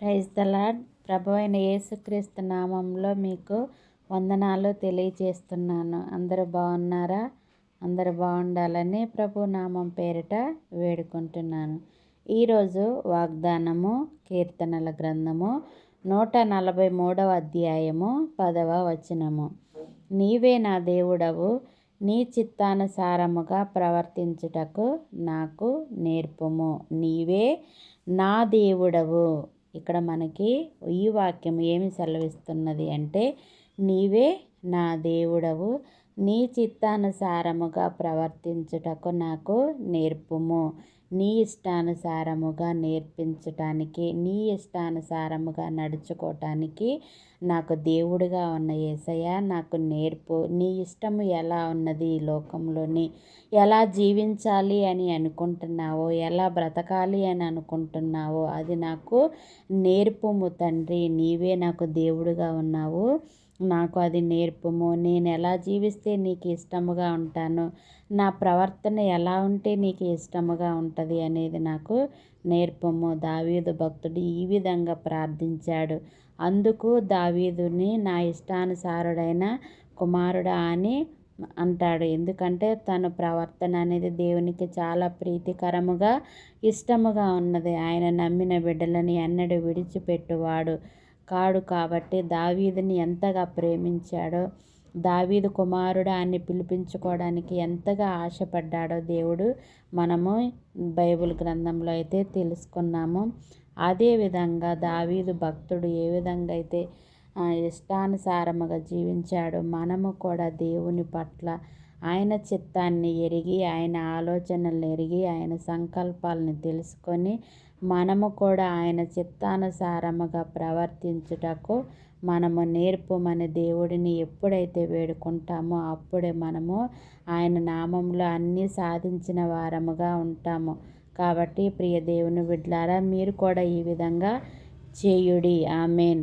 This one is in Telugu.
ప్రైజ్ ద లాడ్ ప్రభు అయిన యేసుక్రీస్తు నామంలో మీకు వందనాలు తెలియజేస్తున్నాను. అందరూ బాగున్నారా? అందరూ బాగుండాలని ప్రభు నామం పేరిట వేడుకుంటున్నాను. ఈరోజు వాగ్దానము కీర్తనల గ్రంథము నూట నలభై మూడవ అధ్యాయము పదవ వచనము. నీవే నా దేవుడవు నీ చిత్తానుసారముగా ప్రవర్తించుటకు నాకు నేర్పుము. నీవే నా దేవుడవు ఇక్కడ మనకి ఈ వాక్యం ఏమి సెలవిస్తున్నది అంటే నీవే నా దేవుడవు నీ చిత్తానుసారముగా ప్రవర్తించుటకు నాకు నేర్పుము. నీ ఇష్టానుసారముగా నేర్పించటానికి నీ ఇష్టానుసారముగా నడుచుకోవటానికి నాకు దేవుడిగా ఉన్న ఏసయ్య నాకు నేర్పు. నీ ఇష్టము ఎలా ఉన్నది ఈ లోకంలోని? ఎలా జీవించాలి అని అనుకుంటున్నావో? ఎలా బ్రతకాలి అని అనుకుంటున్నావో? అది నాకు నేర్పుము తండ్రి. నీవే నాకు దేవుడిగా ఉన్నావు. నాకు అది నేర్పుము. నేను ఎలా జీవిస్తే నీకు ఇష్టముగా ఉంటాను? నా ప్రవర్తన ఎలా ఉంటే నీకు ఇష్టముగా ఉంటుంది అనేది నాకు నేర్పము. దావీదు భక్తుడు ఈ విధంగా ప్రార్థించాడు. అందుకు దావీదుని నా ఇష్టానుసారుడైన కుమారుడా అని అంటాడు. ఎందుకంటే తన ప్రవర్తన అనేది దేవునికి చాలా ప్రీతికరముగా ఇష్టముగా ఉన్నది. ఆయన నమ్మిన బిడ్డలని ఎన్నడూ విడిచిపెట్టువాడు. కాడు కాబట్టి దావీదుని ఎంతగా ప్రేమించాడో దావీదు కుమారుడు అని పిలిపించుకోవడానికి ఎంతగా ఆశపడ్డాడో దేవుడు మనము బైబిల్ గ్రంథంలో అయితే తెలుసుకున్నాము. అదేవిధంగా దావీదు భక్తుడు ఏ విధంగా అయితే ఇష్టానుసారముగా జీవించాడు. మనము కూడా దేవుని పట్ల ఆయన చిత్తాన్ని ఎరిగి ఆయన ఆలోచనలను ఎరిగి ఆయన సంకల్పాలను తెలుసుకొని మనము కూడా ఆయన చిత్తానుసారముగా ప్రవర్తించుటకు మనము నేర్పుమని దేవుడిని ఎప్పుడైతే వేడుకుంటామో అప్పుడే మనము ఆయన నామంలో అన్నీ సాధించిన వారముగా ఉంటాము. కాబట్టి ప్రియ దేవుని బిడ్లారా మీరు కూడా ఈ విధంగా చేయుడి. ఆమెన్.